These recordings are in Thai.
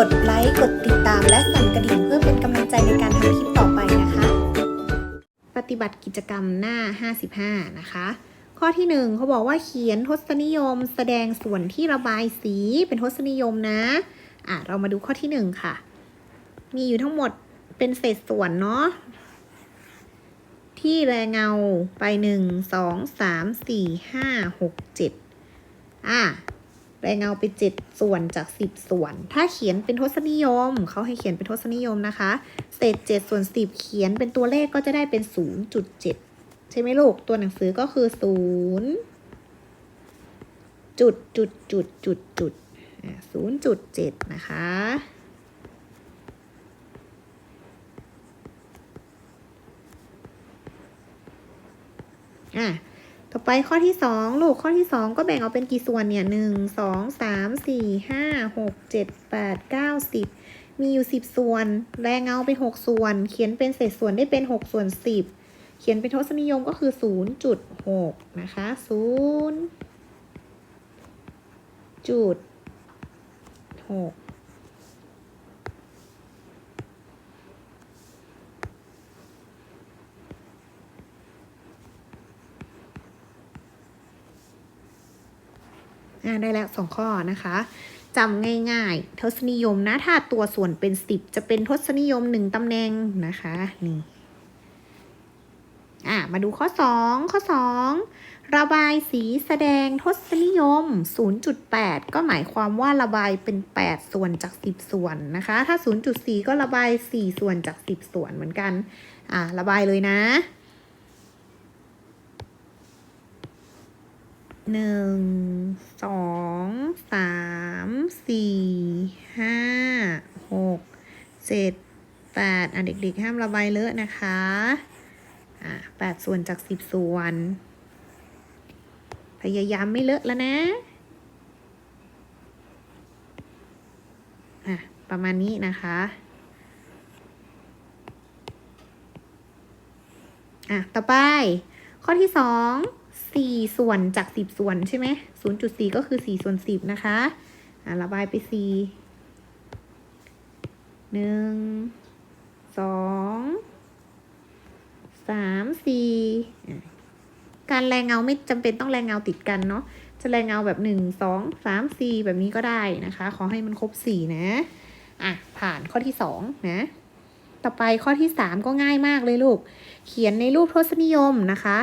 กดไลค์ กดติดตาม และสั่นกระดิ่งเพื่อเป็นกำลังใจในการทำคลิปต่อไปนะคะ ปฏิบัติกิจกรรมหน้า 55 นะคะ ข้อที่ 1เขาบอกว่าเขียนทศนิยม แสดงส่วนที่ระบายสีเป็นทศนิยมนะ อะ เรามาดูข้อที่ 1 ค่ะ มีอยู่ทั้งหมดเป็นเศษส่วนเนาะที่แรงเงาไป1 2 3 4 5 6 7อะ แรงเงาไป7ส่วนจาก10ส่วน ถ้าเขียนเป็นทศนิยม เขาให้เขียนเป็นทศนิยมนะคะ เศษ7ส่วน10เขียนเป็นตัวเลขก็จะได้เป็น0.7ใช่ไหมลูก ตัวหนังสือก็คือ0จุดจุดจุดจุดจุดศูนย์จุดเจ็ดนะคะอะ ต่อไปข้อที่ 2 ลูกข้อที่ 2 ก็แบ่งออกเป็นกี่ส่วนเนี่ยหนึ่งสองสามสี่ห้าหกเจ็ดแปดเก้าสิบมีอยู่ 10 ส่วน แรงเงาเป็น 6 ส่วน เขียนเป็นเศษส่วนได้เป็น 6 ส่วน 10 เขียนเป็นทศนิยมก็คือ 0.6 นะคะ0.6 อ่าได้แล้วสองข้อนะคะจำง่ายๆ ทศนิยมนะ ถ้าตัวส่วนเป็นสิบจะเป็นทศนิยมหนึ่งตำแหน่งนะคะนี่อะมาดูข้อ 2 ข้อ 2 ระบายสีแสดงทศนิยม 0.8 ก็หมายความว่าระบายเป็น 8 ส่วนจาก 10 ส่วนนะคะ ถ้า 0.4 ก็ระบาย 4 ส่วนจาก 10 ส่วนเหมือนกัน อะระบายเลยนะ หนึ่งสองสามสี่ห้าหกเจ็ดแปดอะเด็กๆ ห้ามระบายเลอะนะคะ อะแปดส่วนจากสิบส่วน พยายามไม่เลอะแล้วนะ อะ ประมาณนี้นะคะ อะ ต่อไป ข้อที่สอง สี่ส่วนจากสิบส่วนใช่ไหมศูนย์จุดสี่ก็คือสี่ส่วนสิบนะคะอะระบายไปสี่หนึ่งสองสามสี่การแรงเงาไม่จำเป็นต้องแรงเงาติดกันเนาะจะแรงเงาแบบหนึ่งสองสามสี่แบบนี้ก็ได้นะคะ ขอให้มันครบสี่นะ อะ ผ่านข้อที่สองนะ ต่อไปข้อที่สามก็ง่ายมากเลยลูก เขียนในรูปทศนิยมนะคะ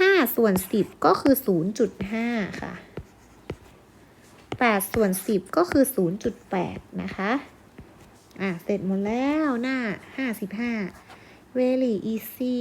ห้าส่วนสิบก็คือศูนย์จุดห้าค่ะแปดส่วนสิบก็คือศูนย์จุดแปดนะคะ อะ เสร็จหมดแล้วหน้าห้าสิบห้า very easy